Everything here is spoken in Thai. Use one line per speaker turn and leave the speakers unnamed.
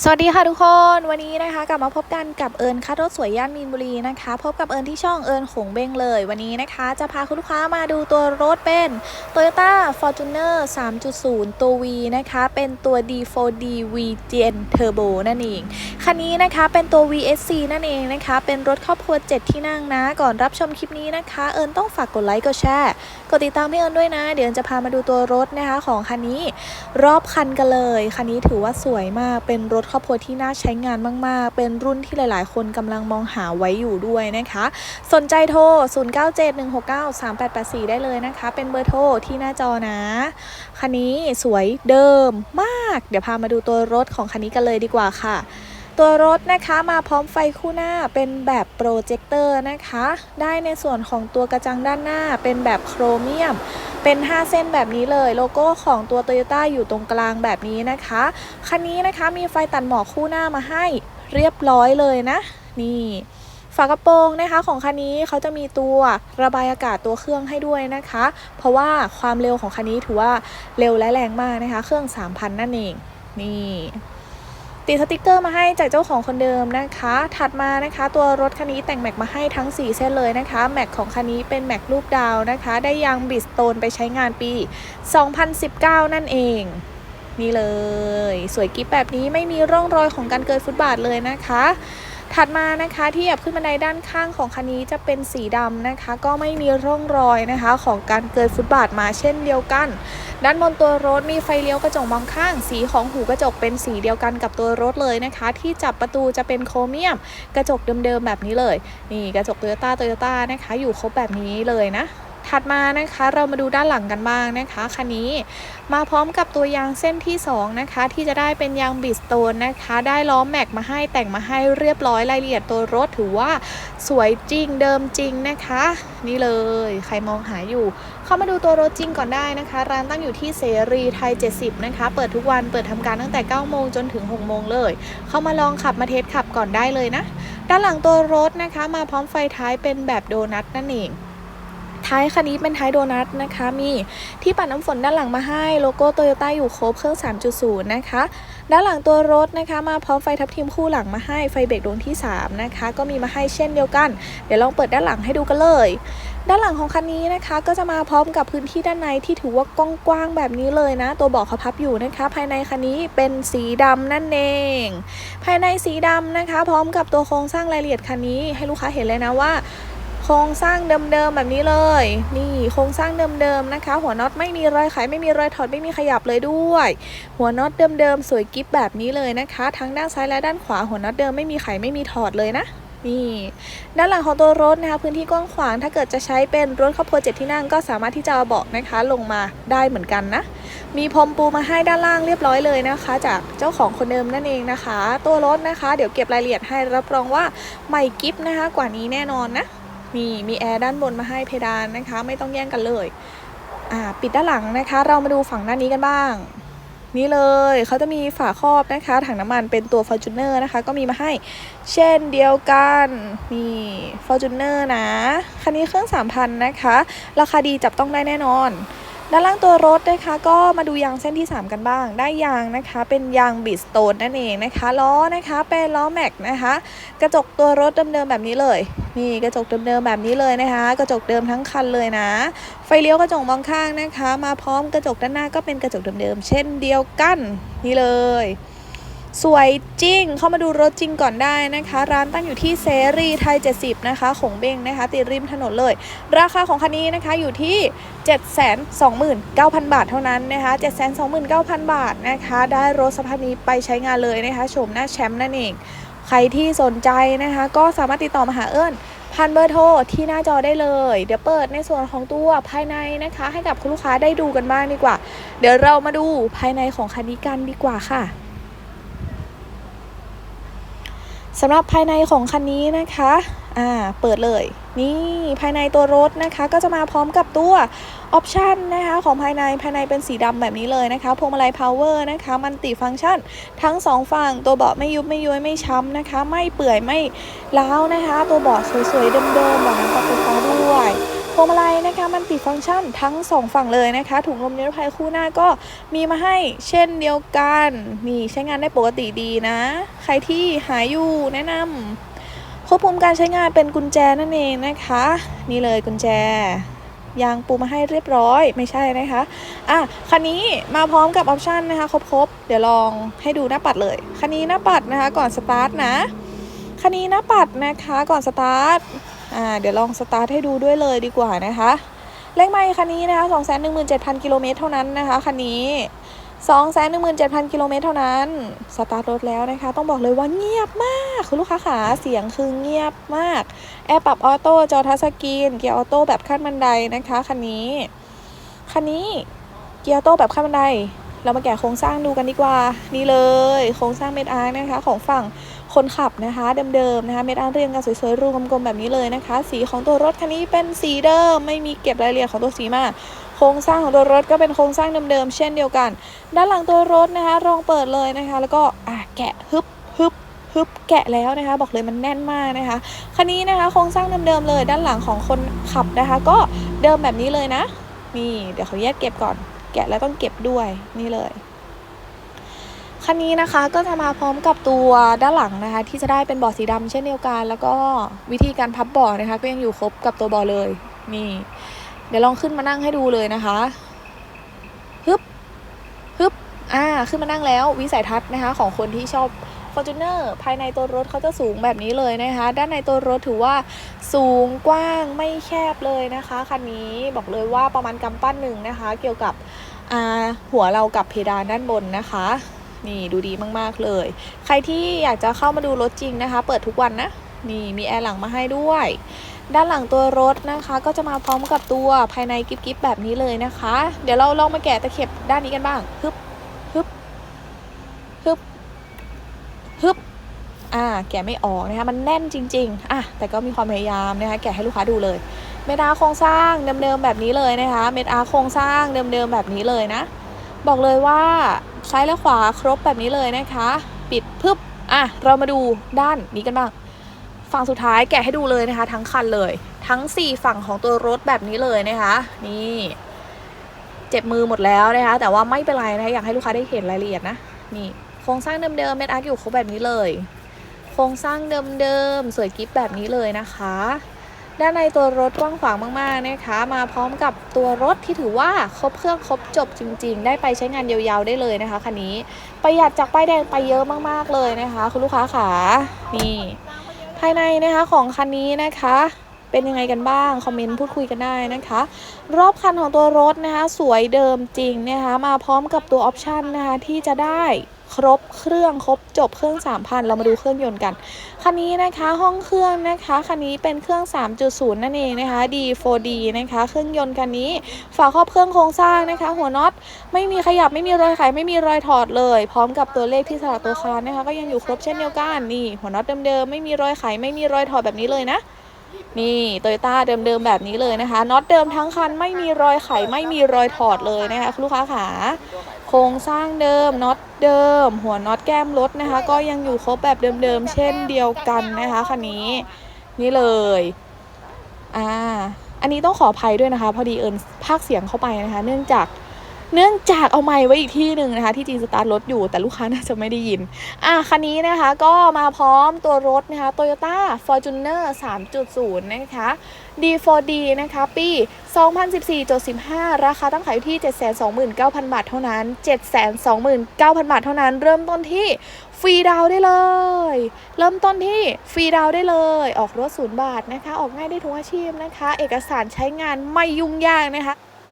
สวัสดีค่ะทุกคนวันนี้นะคะ กลับมาพบกันกับเอิญคัดรถสวยย่านมีนบุรีนะคะ พบกับเอิญที่ช่องเอิญขงเบงเลย วันนี้นะคะ จะพาคุณลูกค้ามาดูตัวรถเป็น Toyota Fortuner 3.0 ตัว V นะคะ เป็นตัว D4D V Gen Turbo นั่นเอง คันนี้นะคะเป็นตัว VSC นั่นเองนะคะ เป็นรถครอบครัว 7 ที่นั่งนะ ก่อนรับชมคลิปนี้นะคะ เอิญต้องฝากกดไลค์กดแชร์กดติดตามให้เอิญด้วยนะ เดี๋ยวเอิญจะพามาดูตัวรถนะคะของคันนี้รอบคันกันเลยคันนี้ถือว่าสวยมากเป็นรถครอบครัวที่น่าใช้งานมาก ๆ เป็นรุ่นที่หลาย ๆ คนกำลังมองหาไว้อยู่ด้วยนะคะ สนใจโทร 0971693884 ได้เลยนะคะ เป็นเบอร์โทรที่หน้าจอนะ คันนี้สวยเดิมมาก เดี๋ยวพามาดูตัวรถของคันนี้กันเลยดีกว่าค่ะ ตัวรถนะคะมาพร้อมไฟคู่หน้าเป็นแบบโปรเจคเตอร์นะคะ ได้ในส่วนของตัวกระจังด้านหน้าเป็นแบบโครเมียม เป็น 5 เส้นแบบนี้เลย โลโก้ของตัว Toyota อยู่ตรงกลางแบบนี้นะคะ คันนี้นะคะมีไฟตัดหมอกคู่หน้ามาให้เรียบร้อยเลยนะ นี่ฝากระโปรงนะคะของคันนี้เขาจะมีตัวระบายอากาศตัวเครื่องให้ด้วยนะคะ เพราะว่าความเร็วของคันนี้ถือว่าเร็วและแรงมากนะคะ เครื่อง 3,000 นั่นเอง นี่ ติดสติกเกอร์มาให้จากเจ้าของคนเดิมนะคะ ถัดมานะคะตัวรถคันนี้แต่งแม็กมาให้ทั้ง 4 เส้นเลยนะคะ แม็กของคันนี้เป็นแม็กรูปดาวนะคะ ได้ยางบิสโตนไปใช้งานปี 2019 นั่นเอง นี่เลย สวยกิ๊บแบบนี้ไม่มีร่องรอยของการเกิดฟุตบาทเลยนะคะ ถัดมานะคะที่เหยับขึ้นบันไดด้านข้างของคันนี้จะเป็นสีดำนะคะ ก็ไม่มีร่องรอยนะคะของการเกิดฟุตบาทมาเช่นเดียวกัน ด้านบนตัวรถมีไฟเลี้ยวกระจกมองข้าง สีของหูกระจกเป็นสีเดียวกันกับตัวรถเลยนะคะ ที่จับประตูจะเป็นโครเมียม กระจกเดิมๆแบบนี้เลย นี่กระจกโตโยต้าโตโยต้านะคะ อยู่ครบแบบนี้เลยนะ ถัดมานะคะเรามาดูด้านหลังกันบ้างนะคะคันนี้มาพร้อมกับตัวยางเส้นที่ 2 นะคะ ที่จะได้เป็นยางบิสโตนนะคะ ได้ล้อมแม็กมาให้แต่งมาให้เรียบร้อยรายละเอียดตัวรถถือว่าสวยจริงเดิมจริงนะคะ นี่เลยใครมองหาอยู่ เข้ามาดูตัวรถจริงก่อนได้นะคะ ร้านตั้งอยู่ที่เสรีไทย 70 นะคะ เปิดทุกวันเปิดทำการตั้งแต่ 9 โมงจนถึง 6 โมงเลย เข้ามาลองขับมาเทสขับก่อนได้เลยนะ ด้านหลังตัวรถนะคะ มาพร้อมไฟท้ายเป็นแบบโดนัทนั่นเอง ท้ายคันนี้เป็นท้ายโดนัทนะคะ มีที่ปัดน้ำฝนด้านหลังมาให้โลโก้โตโยต้าอยู่ครบเครื่อง 3.0 นะคะ ด้านหลังตัวรถนะคะ มาพร้อมไฟทับทิมคู่หลังมาให้ไฟเบรกดวงที่ 3 นะคะ ก็มีมาให้เช่นเดียวกัน เดี๋ยวลองเปิดด้านหลังให้ดูกันเลย ด้านหลังของคันนี้นะคะ ก็จะมาพร้อมกับพื้นที่ด้านในที่ถือว่ากว้างๆแบบนี้เลยนะ ตัวเบอกเขาพับอยู่นะคะ ภายในคันนี้เป็นสีดำนั่นเอง ภายในสีดำนะคะ พร้อมกับตัวโครงสร้างรายละเอียดคันนี้ให้ลูกค้าเห็นเลยนะว่า โครงสร้างเดิมๆแบบนี้เลย นี่โครงสร้างเดิมๆนะคะ หัวน็อตไม่มีรอยไขไม่มีรอยถอดไม่มีขยับเลยด้วย หัวน็อตเดิมๆสวยกิ๊บแบบนี้เลยนะคะ ทั้งด้านซ้ายและด้านขวาหัวน็อตเดิมไม่มีไขไม่มีถอดเลยนะนี่ด้านหลังของตัวรถนะคะพื้นที่กว้างขวางถ้าเกิดจะใช้เป็นรถครอบครัวเจ็ดที่นั่งก็สามารถที่จะเอาเบาะนะคะลงมาได้เหมือนกันนะ มีพรมปูมาให้ด้านล่างเรียบร้อยเลยนะคะ จากเจ้าของคนเดิมนั่นเองนะคะ ตัวรถนะคะ เดี๋ยวเก็บรายละเอียดให้รับรองว่าใหม่กิ๊บนะคะ กว่านี้แน่นอนนะ นี่มีแอร์ด้านบนมาให้เพดานนะคะ ไม่ต้องแย่งกันเลยอ่าปิดด้านหลังนะคะ เรามาดูฝั่งด้านนี้กันบ้าง นี่เลยเขาจะมีฝาครอบนะคะ ถังน้ำมันเป็นตัว Fortuner นะคะ ก็มีมาให้เช่นเดียวกันนี่ Fortuner นะ คันนี้เครื่อง 3,000 นะคะ ราคาดีจับต้องได้แน่นอน ด้านล่างตัวรถนะคะก็มาดูยางเส้นที่ 3 กันบ้าง ได้ยางนะคะ เป็นยางบิสโตนนั่นเองนะคะล้อนะคะเป็นล้อแม็กนะคะ กระจกตัวรถเดิมๆแบบนี้เลยนี่กระจกเดิมๆแบบนี้เลยนะคะ กระจกเดิมทั้งคันเลยนะ ไฟเลี้ยวกระจกมองข้างนะคะ มาพร้อมกระจกด้านหน้าก็เป็นกระจกเดิมๆเช่นเดียวกันนี่เลย สวยจริง เข้ามาดูรถจริงก่อนได้นะคะ ร้านตั้งอยู่ที่เสรีไทย 70 นะคะของเบงนะคะติดริมถนนเลย ราคาของคันนี้นะคะอยู่ที่ 729,000 บาทเท่านั้นนะคะ 729,000 บาทนะคะ ได้รถสภาพนี้ไปใช้งานเลยนะคะชมหน้าแชมป์นั่นเอง ใครที่สนใจนะคะ ก็สามารถติดต่อมาหาเอิญพันเบอร์โทรที่หน้าจอได้เลย เดี๋ยวเปิดในส่วนของตัวภายในนะคะ ให้กับคุณลูกค้าได้ดูกันบ้างดีกว่า เดี๋ยวเรามาดูภายในของคันนี้กันดีกว่าค่ะ สำหรับภายในของคันนี้นะคะ อ่า เปิดเลย นี่ภายในตัวรถนะคะ ก็จะมาพร้อมกับตัวออปชันนะคะของภายในภายในเป็นสีดำแบบนี้เลยนะคะพวงมาลัยพาวเวอร์นะคะ มันติฟังก์ชัน ทั้งสองฝั่ง ตัวเบาะไม่ยุบไม่ย้วยไม่ช้ำนะคะ ไม่เปื่อยไม่ร้าวนะคะ ตัวเบาะสวยๆเดิมๆแบบนั้นกับไฟฟ้าด้วย วงมาลัยนะคะมันติฟังก์ชันทั้งสองฝั่งเลยนะคะ ถุงลมนิรภัยคู่หน้าก็มีมาให้เช่นเดียวกันนี่ใช้งานได้ปกติดีนะ ใครที่หายอยู่แนะนำควบคุมการใช้งานเป็นกุญแจนั่นเองนะคะ นี่เลยกุญแจยางปูมาให้เรียบร้อยไม่ใช่นะคะ อะ คันนี้มาพร้อมกับออปชันนะคะ ครบๆ เดี๋ยวลองให้ดูหน้าปัดเลย คันนี้หน้าปัดนะคะ ก่อนสตาร์ทนะ คันนี้หน้าปัดนะคะ ก่อนสตาร์ท อ่าเดี๋ยวลองสตาร์ทให้ดูด้วยเลยดีกว่านะคะเลขไมค์คันนี้นะคะ217,000กิโลเมตรเท่านั้นนะคะคันนี้217,000กิโลเมตรเท่านั้นสตาร์ทรถแล้วนะคะ ต้องบอกเลยว่าเงียบมากคุณลูกค้าขาเสียงคือเงียบมาก แอร์ปรับออโต้จอทัชสกรีนเกียร์ออโต้แบบขั้นบันไดนะคะคันนี้คันนี้เกียร์ออโต้แบบขั้นบันได เรามาแกะโครงสร้างดูกันดีกว่า นี่เลย โครงสร้างเมดอาร์นะคะ ของฝั่งคนขับนะคะ เดิมๆนะคะเมดอาร์เรียงกันสวยๆรูกลมๆแบบนี้เลยนะคะ สีของตัวรถคันนี้เป็นสีเดิม ไม่มีเก็บรายละเอียดของตัวสีมาโครงสร้างของตัวรถก็เป็นโครงสร้างเดิมๆเช่นเดียวกัน ด้านหลังตัวรถนะคะลองเปิดเลยนะคะ แล้วก็อะแกะฮึบฮึบฮึบแกะแล้วนะคะ บอกเลยมันแน่นมากนะคะคันนี้นะคะโครงสร้างเดิมๆเลย ด้านหลังของคนขับนะคะ ก็เดิมแบบนี้เลยนะนี่เดี๋ยวเขาแยกเก็บก่อน แกะแล้วต้องเก็บด้วยนี่เลยคันนี้นะคะก็จะมาพร้อมกับตัวด้านหลังนะคะ ที่จะได้เป็นเบาะสีดำเช่นเดียวกัน แล้วก็วิธีการพับเบาะนะคะ ก็ยังอยู่ครบกับตัวเบาะเลยนี่ เดี๋ยวลองขึ้นมานั่งให้ดูเลยนะคะฮึบฮึบอ่าขึ้นมานั่งแล้ววิสัยทัศน์นะคะ ของคนที่ชอบ Fortuner ภายในตัวรถเขาจะสูงแบบนี้เลยนะคะ ด้านในตัวรถถือว่าสูงกว้างไม่แคบเลยนะคะคันนี้บอกเลยว่าประมาณกำปั้นหนึ่งนะคะ เกี่ยวกับหัวเรากับเพดานด้านบนนะคะนี่ดูดีมากๆเลย ใครที่อยากจะเข้ามาดูรถจริงนะคะ เปิดทุกวันนะนี่มีแอร์หลังมาให้ด้วย ด้านหลังตัวรถนะคะ ก็จะมาพร้อมกับตัวภายในกิ๊บๆแบบนี้เลยนะคะ เดี๋ยวเราลองมาแกะตะเข็บด้านนี้กันบ้างฮึบฮึบ ฮึบอ่าแกะไม่ออกนะคะมันแน่นจริงๆอะแต่ก็มีความพยายามนะคะแกะให้ลูกค้าดูเลยเมดอาโครงสร้างเดิมๆแบบนี้เลยนะคะเมดอาโครงสร้างเดิมๆแบบนี้เลยนะ บอกเลยว่าซ้ายและขวาครบแบบนี้เลยนะคะ ปิดพึบอะเรามาดูด้านนี้กันบ้างฝั่งสุดท้ายแกะให้ดูเลยนะคะ ทั้งคันเลย ทั้ง 4 ฝั่งของตัวรถแบบนี้เลยนะคะ นี่เจ็บมือหมดแล้วนะคะ แต่ว่าไม่เป็นไรนะคะอยากให้ลูกค้าได้เห็นรายละเอียดนะนี่ โครงสร้างเดิมๆเม็ดอาร์อยู่ครบแบบนี้เลย โครงสร้างเดิมๆสวยกิ๊บแบบนี้เลยนะคะ ด้านในตัวรถกว้างขวางมากๆนะคะ มาพร้อมกับตัวรถที่ถือว่าครบเครื่องครบจบจริง ๆ ได้ไปใช้งานยาวๆได้เลยนะคะคันนี้ประหยัดจากป้ายแดงไปเยอะมากๆเลยนะคะ คุณลูกค้าขานี่ภายในนะคะของคันนี้นะคะเป็นยังไงกันบ้าง คอมเมนต์พูดคุยกันได้นะคะ รอบคันของตัวรถนะคะ สวยเดิมจริงนะคะ มาพร้อมกับตัวออปชันนะคะ ที่จะได้ ครบเครื่องครบจบเครื่อง 3,000 เรามาดูเครื่องยนต์กัน คันนี้นะคะห้องเครื่องนะคะคันนี้เป็นเครื่อง 3.0 นั่นเองนะคะ D4D นะคะเครื่องยนต์คันนี้ฝาครอบเครื่องโครงสร้างนะคะ หัวน็อตไม่มีขยับไม่มีรอยไขไม่มีรอยถอดเลย พร้อมกับตัวเลขที่สลักตัวคานนะคะ ก็ยังอยู่ครบเช่นเดียวกันนี่ หัวน็อตเดิมๆไม่มีรอยไขไม่มีรอยถอดแบบนี้เลยนะนี่โตโยต้าเดิมๆแบบนี้เลยนะคะน็อตเดิมทั้งคันไม่มีรอยไขไม่มีรอยถอดเลยนะคะคุณลูกค้าขา ครงสร้างเดิมน็อตเดิม หัวน็อตแก้มรถนะคะ ก็ยังอยู่ครบแบบเดิมๆ เช่นเดียวกันนะคะคันนี้นี่เลยอ่าอันนี้ต้องขออภัยด้วยนะคะ พอดีเอิญภาคเสียงเข้าไปนะคะ เนื่องจาก เนื่องจากเอาไมค์ไว้อีกที่หนึ่งนะคะที่จริงสตาร์ทรถอยู่แต่ลูกค้าน่าจะไม่ได้ยิน อะคันนี้นะคะก็มาพร้อมตัวรถนะคะ Toyota Fortuner 3.0 นะคะ D4D นะคะปี 2014.15 ราคาตั้งขายอยู่ที่ 729,000 บาทเท่านั้น 729,000 บาทเท่านั้น เริ่มต้นที่ฟรีดาวได้เลย เริ่มต้นที่ฟรีดาวได้เลย ออกรถศูนย์บาทนะคะ ออกง่ายได้ทุกอาชีพนะคะ เอกสารใช้งานไม่ยุ่งยากนะคะ